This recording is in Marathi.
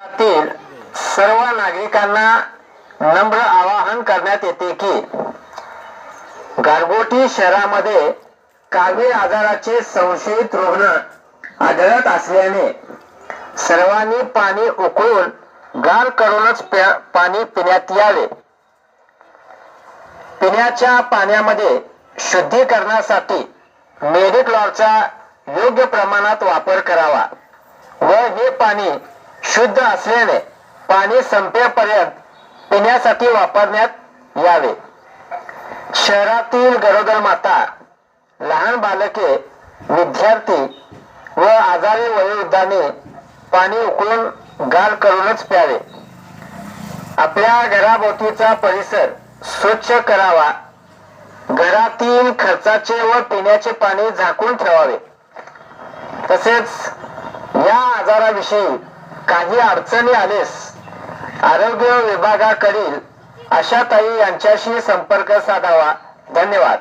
तील सर्व नागरिकांना नम्र आवाहन करण्यात येते की गारगोटी शहरामध्ये कावीळ आजाराचे संशयित रुग्ण आढळत असल्याने सर्वांनी पाणी उकळून गार करूनच पाणी पिण्यात यावे. पिण्याच्या पाण्यामध्ये शुद्धीकरणासाठी मेडिक्लॉरचा योग्य प्रमाणात वापर करावा व हे पाणी शुद्ध असल्याने पाणी संपेपर्यंत पिण्यासाठी वापरण्यात यावे. शहरातील गरोदर माता लहान बालके विद्यार्थी व आजारी वयोवृद्धांनी पाणी उकळून गार करूनच प्यावे. आपल्या घराभोवतीचा परिसर स्वच्छ करावा. घरातील खर्चाचे व पिण्याचे पाणी झाकून ठेवावे. तसेच या आजाराविषयी काही अडचणी आलेस आरोग्य विभागाकडील आशाताई यांच्याशी संपर्क साधावा. धन्यवाद.